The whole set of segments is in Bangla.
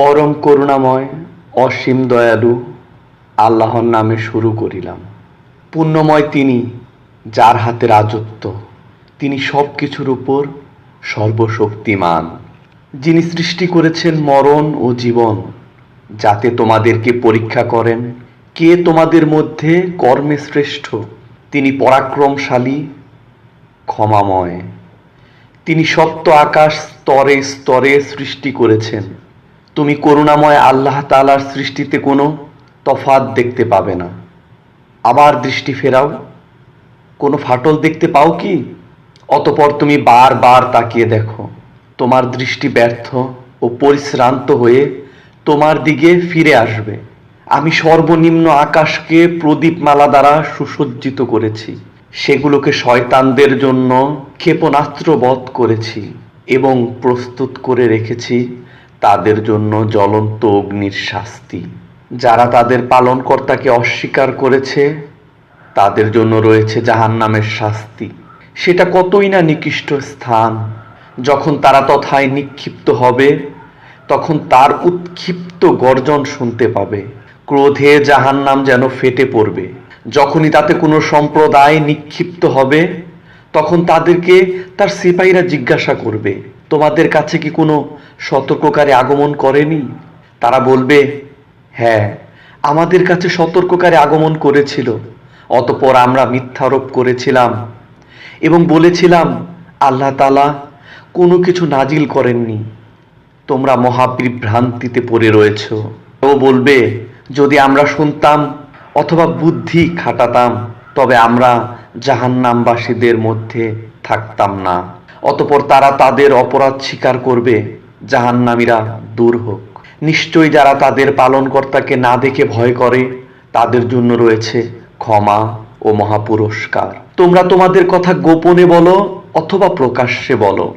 পরম করুণাময়, অসীম দয়ালু আল্লাহর নামে শুরু করিলাম। পুণ্যময় তিনি যার হাতে রাজত্ব, তিনি সব কিছুর উপর সর্বশক্তিমান। যিনি সৃষ্টি করেছেন মরণ ও জীবন, যাতে তোমাদেরকে পরীক্ষা করেন কে তোমাদের মধ্যে কর্মে শ্রেষ্ঠ, তিনি পরাক্রমশালী, ক্ষমাময়। তিনি সপ্ত আকাশ স্তরে স্তরে সৃষ্টি করেছেন। তুমি করুণাময় আল্লাহ তালার সৃষ্টিতে কোনো তফাৎ দেখতে পাবে না। আবার দৃষ্টি ফেরাও। কোনো ফাটল দেখতে পাও কি? অতপর তুমি বারবার তাকিয়ে দেখো। তোমার দৃষ্টি ব্যর্থ ও পরিশ্রান্ত হয়ে তোমার দিকে ফিরে আসবে। আমি সর্বনিম্ন আকাশকে প্রদীপমালা দ্বারা সুসজ্জিত করেছি। সেগুলোকে শয়তানদের জন্য ক্ষেপণাস্ত্র বধ করেছি এবং প্রস্তুত করে রেখেছি তাদের জন্য জ্বলন্ত অগ্নির শাস্তি। যারা তাদের পালনকর্তাকে অস্বীকার করেছে, তাদের জন্য রয়েছে জাহান্নামের শাস্তি। সেটা কতই না নিকৃষ্ট স্থান। যখন তারা তথায় নিক্ষিপ্ত হবে, তখন তার উৎক্ষিপ্ত গর্জন শুনতে পাবে। ক্রোধে জাহান্নাম যেন ফেটে পড়বে। যখনই তাতে কোনো সম্প্রদায় নিক্ষিপ্ত হবে, তখন তাদেরকে তার সিপাহীরা জিজ্ঞাসা করবে তোমাদের কাছে কি কোনো সতর্ককারী আগমন করেনি? তারা বলবে হ্যাঁ আমাদের কাছে সতর্ককারী আগমন করেছিল, অতপর আমরা মিথ্যারোপ করেছিলাম এবং বলেছিলাম, আল্লাহ তালা কোনো কিছু নাজিল করেননি। তোমরা মহাবিভ্রান্তিতে পড়ে রয়েছ। ও বলবে, যদি আমরা শুনতাম অথবা বুদ্ধি খাটাতাম, তবে আমরা জাহান্নামবাসীদের মধ্যে থাকতাম না। অতপর তারা তাদের অপরাধ স্বীকার করবে, জাহান্নামীরা দূর হোক। নিশ্চয়ই যারা তাদের পালনকর্তাকে না দেখে ভয় করে, তাদের জন্য রয়েছে ক্ষমা ও মহাপুরস্কার। তোমরা তোমাদের কথা গোপনে বলো অথবা প্রকাশ্যে বলো।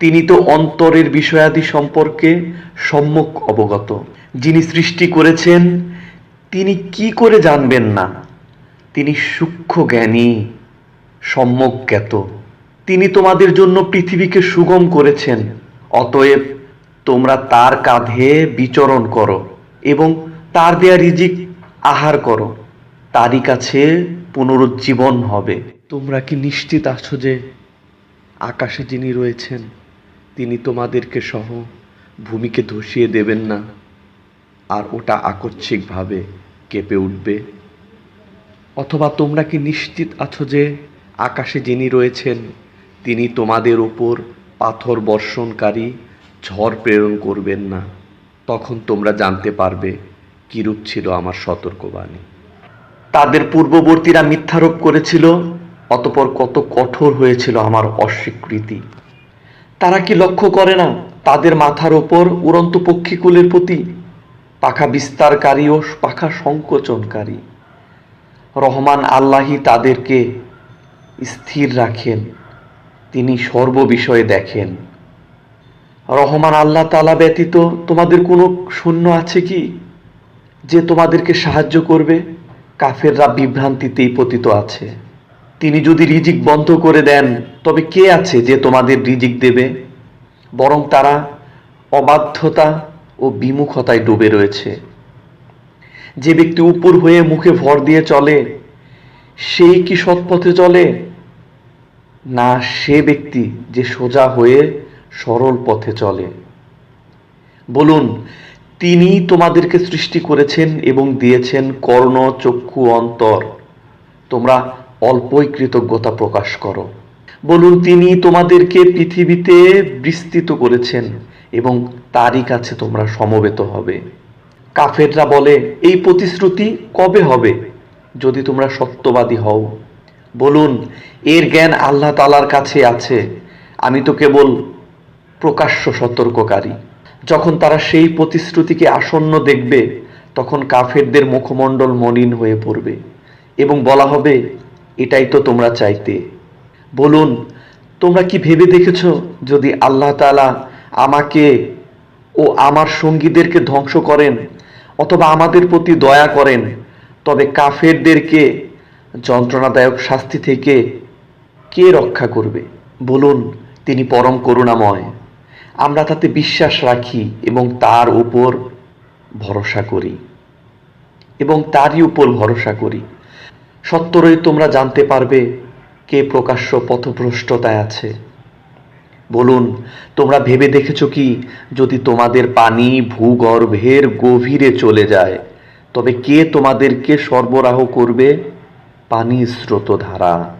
তিনি তো অন্তরের বিষয়াদি সম্পর্কে সম্মুখ অবগত। যিনি সৃষ্টি করেছেন, তিনি কি করে জানবেন না? তিনি সূক্ষ্ম জ্ঞানী, সম্যক জ্ঞাত। তিনি তোমাদের জন্য পৃথিবীকে সুগম করেছেন। অতএব তোমরা তার কাঁধে বিচরণ করো এবং তার দেয়া রিজিক আহার করো। তারই কাছে পুনরুজ্জীবন হবে। তোমরা কি নিশ্চিত আছো যে আকাশে যিনি রয়েছেন, তিনি তোমাদেরকে সহ ভূমিকে ধসিয়ে দেবেন না? আর ওটা আকস্মিকভাবে কেঁপে উঠবে। অথবা তোমরা কি নিশ্চিত আছো যে আকাশে যিনি রয়েছেন তিনি তোমাদের ওপর পাথর বর্ষণকারী ঝড় প্রেরণ করবেন না। তখন তোমরা জানতে পারবে কিরূপ ছিল আমার সতর্কবাণী। তাদের পূর্ববর্তীরা মিথ্যারোপ করেছিল, অতপর কত কঠোর হয়েছিল আমার অস্বীকৃতি। তারা কি লক্ষ্য করে না তাদের মাথার ওপর উড়ন্ত পক্ষীকুলের প্রতি পাখা বিস্তারকারী ও পাখা সংকোচনকারী? রহমান আল্লাহি তাদেরকে স্থির রাখেন। তিনি সর্ববিষয়ে দেখেন। রহমান আল্লাহ তালা ব্যতীত তোমাদের কোনো শূন্য আছে কি, যে তোমাদেরকে সাহায্য করবে? কাফেররা বিভ্রান্তিতেই পতিত আছে। তিনি যদি রিজিক বন্ধ করে দেন, তবে কে আছে যে তোমাদের রিজিক দেবে? বরং তারা অবাধ্যতা ও বিমুখতায় ডুবে রয়েছে। যে ব্যক্তি উপর হয়ে মুখে ভর দিয়ে চলে, সেই কি সৎপথে চলে? না সে ব্যক্তি যে সোজা হয়ে সরল পথে চলে। বলুন, তিনি তোমাদেরকে সৃষ্টি করেছেন এবং দিয়েছেন কর্ণ চক্ষু অন্তর। তোমরা অল্পই কৃতজ্ঞতা প্রকাশ করো। বলুন, তিনি তোমাদেরকে পৃথিবীতে বিস্তৃত করেছেন এবং তারই কাছে তোমরা সমবেত হবে। কাফেররা বলে, এই প্রতিশ্রুতি কবে হবে? যদি তোমরা সত্যবাদী হও। বলুন, এর জ্ঞান আল্লাহ তালার কাছে আছে। আমি তো কেবল প্রকাশ্য সতর্ককারী। যখন তারা সেই প্রতিশ্রুতিকে আসন্ন দেখবে, তখন কাফেরদের মুখমণ্ডল মলিন হয়ে পড়বে এবং বলা হবে, এটাই তো তোমরা চাইতে। বলুন, তোমরা কি ভেবে দেখেছ যদি আল্লাহ তালা আমাকে ও আমার সঙ্গীদেরকে ধ্বংস করেন অথবা আমাদের প্রতি দয়া করেন, তবে কাফেরদেরকে যন্ত্রণাদায়ক শাস্তি থেকে কে রক্ষা করবে? বলুন, তিনি পরম করুণাময়। আমরা তাতে বিশ্বাস রাখি এবং তার উপর ভরসা করি। এবং তারই উপর ভরসা করি। সত্তরই তোমরা জানতে পারবে কে প্রকাশ্য পথভ্রষ্টতায় আছে। বলুন, তোমরা ভেবে দেখেছ কি, যদি তোমাদের পানি ভূগর্ভের গভীরে চলে যায়, তবে কে তোমাদেরকে সরবরাহ করবে? পানি স্রোতধারা।